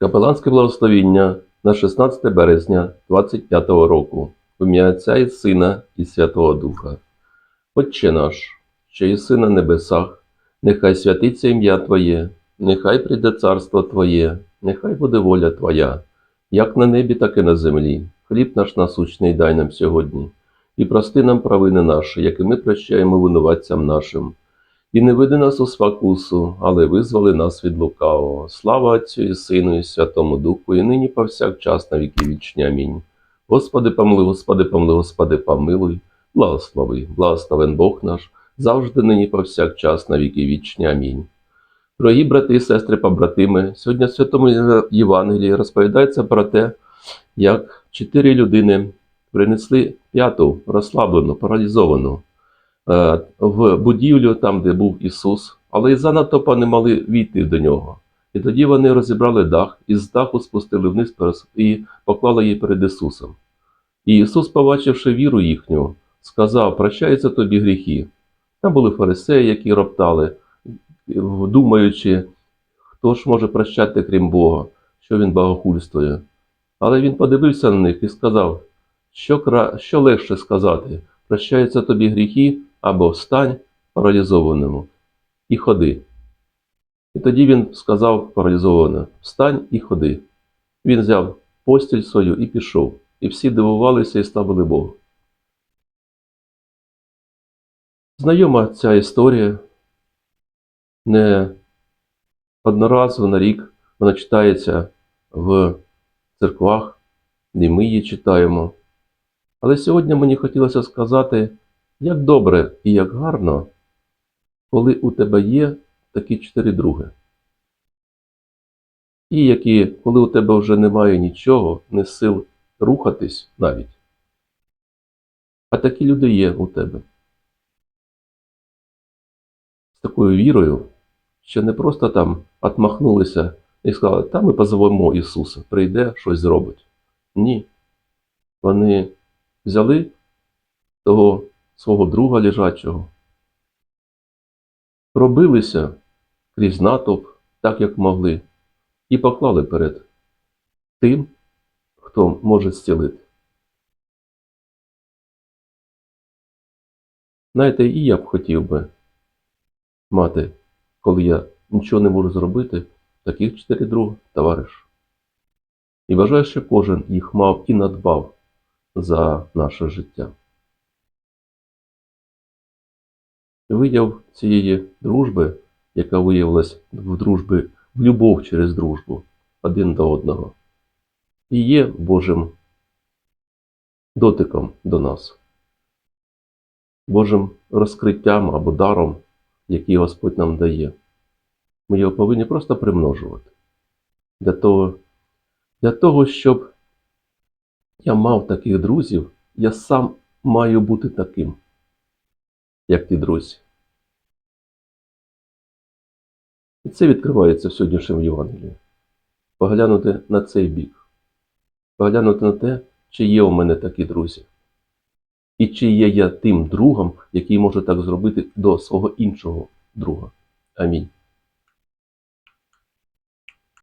Капеланське благословіння на 16 березня 25 року. В ім'я Отця і Сина і Святого Духа. Отче наш, що єси на небесах, нехай святиться ім'я Твоє, нехай прийде царство Твоє, нехай буде воля Твоя, як на небі, так і на землі. Хліб наш насущний дай нам сьогодні, і прости нам провини наші, як і ми прощаємо винуватцям нашим. І не веди нас у спокусу, але визволи нас від лукавого. Слава Отцю і Сину, і Святому Духу, і нині повсякчас на віки вічні. Амінь. Господи, помилуй, Господи, помилуй, Господи, помилуй, благослови, благословен Бог наш, завжди нині повсякчас на віки вічні. Амінь. Дорогі брати і сестри, побратими, сьогодні в Святому Євангелії розповідається про те, як чотири людини принесли п'яту розслаблену, паралізовану в будівлю, там, де був Ісус, але із-за натовпа не могли війти до нього. І тоді вони розібрали дах, і з даху спустили вниз і поклали її перед Ісусом. І Ісус, побачивши віру їхню, сказав: Прощаються тобі гріхи. Там були фарисеї, які роптали, думаючи, хто ж може прощати, крім Бога, що він богохульствує. Але він подивився на них і сказав, що, кра... що легше сказати, прощаються тобі гріхи або встань паралізованому і ходи. І тоді він сказав паралізовано: Встань і ходи. Він взяв постіль свою і пішов, і всі дивувалися і ставили Богу. Знайома ця історія. Не одноразово на рік вона читається в церквах, де ми її читаємо. Але сьогодні мені хотілося сказати, як добре і як гарно, коли у тебе є такі чотири други. І які, коли у тебе вже немає нічого, не сил рухатись навіть. А такі люди є у тебе. З такою вірою, що не просто там отмахнулися і сказали, та ми позовемо Ісуса, прийде, щось зробить. Ні. Вони взяли того свого друга лежачого, пробилися крізь натовп, так як могли, і поклали перед тим, хто може зцілити. Знаєте, і я б хотів би мати, коли я нічого не можу зробити, таких чотири друга товариш. І вважаю, що кожен їх мав і надбав за наше життя. Вияв цієї дружби, яка виявилась в дружбі, в любов через дружбу один до одного, і є Божим дотиком до нас, Божим розкриттям або даром, який Господь нам дає. Ми його повинні просто примножувати для того, для того, щоб я мав таких друзів, я сам маю бути таким, як ті друзі. І це відкривається в сьогоднішньому Євангелії. Поглянути на цей бік, поглянути на те, чи є у мене такі друзі, і чи є я тим другом, який може так зробити до свого іншого друга. Амінь.